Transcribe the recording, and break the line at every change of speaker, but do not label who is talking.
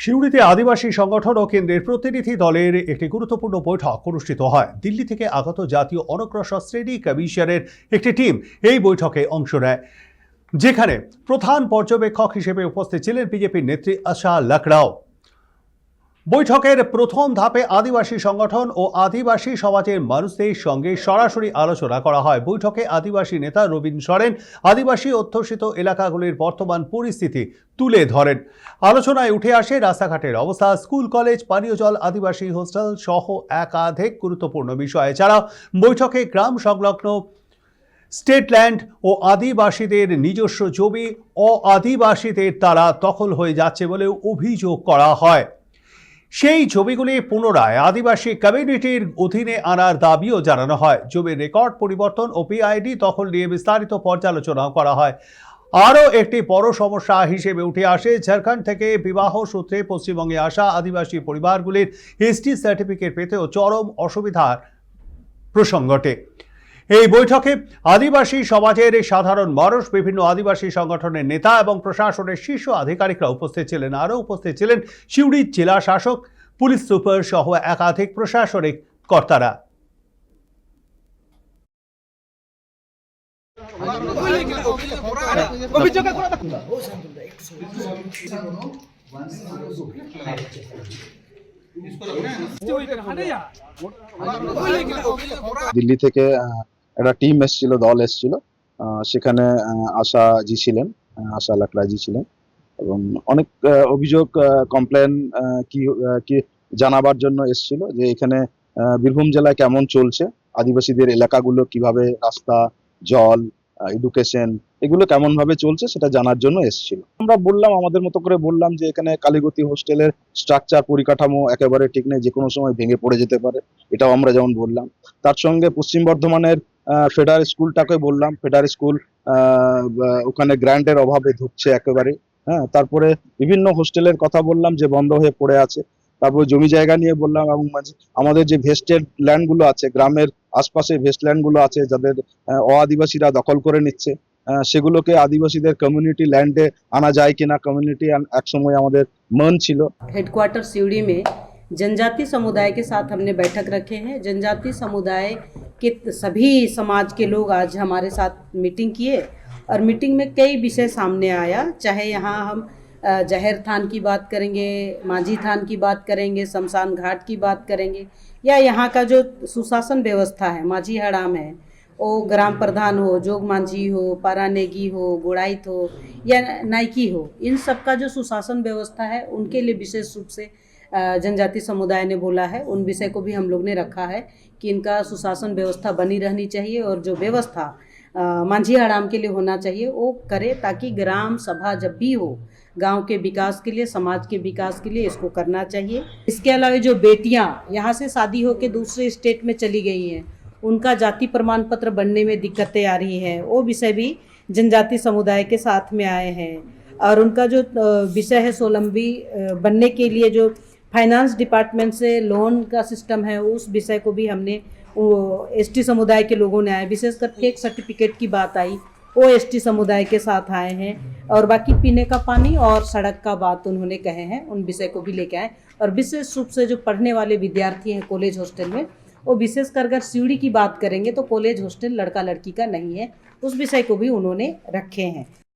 সিউড়িতে আদিবাসী সংগঠন ও কেন্দ্রের প্রতিনিধি দলের একটি গুরুত্বপূর্ণ বৈঠক অনুষ্ঠিত হয়। দিল্লি থেকে আগত জাতীয় অনগ্রসর শ্রেণি কমিশনের একটি টিম এই বৈঠকে অংশ নেয়, যেখানে প্রধান পর্যবেক্ষক হিসেবে উপস্থিত ছিলেন বিজেপির নেত্রী আশা লাকড়াও। বৈঠকের প্রথম ধাপে আদিবাসী সংগঠন ও আদিবাসী সমাজের মানুষদের সঙ্গে সরাসরি আলোচনা করা হয়। বৈঠকে আদিবাসী নেতা রবীন সরেন আদিবাসী অধ্যুষিত এলাকাগুলির বর্তমান পরিস্থিতি তুলে ধরেন। আলোচনায় উঠে আসে রাস্তাঘাটের অবস্থা, স্কুল, কলেজ, পানীয় জল, আদিবাসী হোস্টেল সহ একাধিক গুরুত্বপূর্ণ বিষয়। এছাড়াও বৈঠকে গ্রাম সংলগ্ন স্টেটল্যান্ড ও আদিবাসীদের নিজস্ব জমি ও আদিবাসীদের দ্বারা দখল হয়ে যাচ্ছে বলেও অভিযোগ করা হয়। সেই জমিগুলি পুনরায় আদিবাসী কমিউনিটির অধীনে আনার দাবিও জানানো হয়। জমির রেকর্ড পরিবর্তন ও পিআইডি দখল নিয়ে বিস্তারিত পর্যালোচনাও করা হয়। আরও একটি বড় সমস্যা হিসেবে উঠে আসে। ঝাড়খণ্ড থেকে বিবাহ সূত্রে পশ্চিমবঙ্গে আসা আদিবাসী পরিবারগুলির এসটি সার্টিফিকেট পেতেও চরম অসুবিধার প্রসঙ্গটে এই বৈঠকে আদিবাসী সমাজের সাধারণ মানুষ, বিভিন্ন আদিবাসী সংগঠনের নেতা এবং প্রশাসনের শীর্ষ আধিকারিকরা উপস্থিত ছিলেন। আরও উপস্থিত ছিলেন সিউড়ির জেলা শাসক, পুলিশ সুপার সহ একাধিক প্রশাসনিক কর্তারা।
দিল্লি থেকে একটা টিম এসেছিল, দল এসেছিল। সেখানে আশা জি ছিলেন আশা লাকড়া জি ছিলেন। এবং অনেক অভিযোগ কমপ্লেন কি কি জানাবার জন্য এসেছিল যে এখানে বীরভূম জেলায় কেমন চলছে, আদিবাসীদের এলাকাগুলো কীভাবে, রাস্তা, জল এডুকেশন এগুলো কেমন ভাবে চলছে সেটা জানার জন্য এসেছিল। আমরা বললাম, আমাদের মতো করে বললাম যে এখানে কালীগতি হোস্টেলের স্ট্রাকচার পরিকাঠামো একেবারে ঠিক নেই যে কোনো সময় ভেঙে পড়ে যেতে পারে, এটাও আমরা যেমন বললাম। তার সঙ্গে পশ্চিম বর্ধমানের ফেডার স্কুলটাকে বললাম ফেডার স্কুল ওখানে গ্র্যান্ডের অভাবে ধুকছে একেবারে হ্যাঁ তারপরে বিভিন্ন হোস্টেলের কথা বললাম যে বন্ধ হয়ে পড়ে আছে তারপর জমি জায়গা নিয়ে বললাম এবং মাঝে- আমাদের যে ভেস্টেড ল্যান্ড গুলো আছে গ্রামের আশপাশে ভেস্ট ল্যান্ড গুলো আছে যাদের আহ, অআদিবাসীরা দখল করে নিচ্ছে আহ, সেগুলোকে আদিবাসীদের কমিউনিটি ল্যান্ডে আনা যায় কিনা কমিউনিটি একসময় আমাদের মন ছিল
हेडक्वार्टर सिवड़ी में जनजाति समुदाय के साथ हमने बैठक रखे हैं जनजाति समुदाय के सभी समाज के लोग आज हमारे साथ मीटिंग किए और मीटिंग में कई विषय सामने आया। चाहे यहाँ हम जहर थान की बात करेंगे, मांझी थान की बात करेंगे, शमशान घाट की बात करेंगे, या यहाँ का जो सुशासन व्यवस्था है, माझी हड़ाम है वो ग्राम प्रधान हो, जोग मांझी हो पारानेगी हो गुड़ाइत हो, या नाइकी हो, इन सब का जो सुशासन व्यवस्था है, उनके लिए विशेष रूप से जनजाति समुदाय ने बोला है, उन विषय को भी हम लोग ने रखा है कि इनका सुशासन व्यवस्था बनी रहनी चाहिए और जो व्यवस्था मांझी आराम के लिए होना चाहिए, वो करे ताकि ग्राम सभा जब भी हो, गाँव के विकास के लिए, समाज के विकास के लिए इसको करना चाहिए। इसके अलावा जो बेटियाँ यहाँ से शादी होकर दूसरे स्टेट में चली गई हैं, उनका जाति प्रमाण पत्र बनने में दिक्कतें आ रही हैं, वो विषय भी जनजाति समुदाय के साथ में आए हैं। और उनका जो विषय है सोलंबी बनने के लिए जो फाइनेंस डिपार्टमेंट से लोन का सिस्टम है, उस विषय को भी हमने एस टी समुदाय के लोगों ने आए विशेषकर फेक सर्टिफिकेट की बात आई, वो एस टी समुदाय के साथ आए हैं और बाकी पीने का पानी और सड़क का बात उन्होंने कहे हैं, उन विषय को भी लेके आए। और विशेष रूप से जो पढ़ने वाले विद्यार्थी हैं कॉलेज हॉस्टल में, वो विशेष कर अगर सीढ़ी की बात करेंगे तो कॉलेज हॉस्टल लड़का लड़की का नहीं है, उस विषय को भी उन्होंने रखे हैं।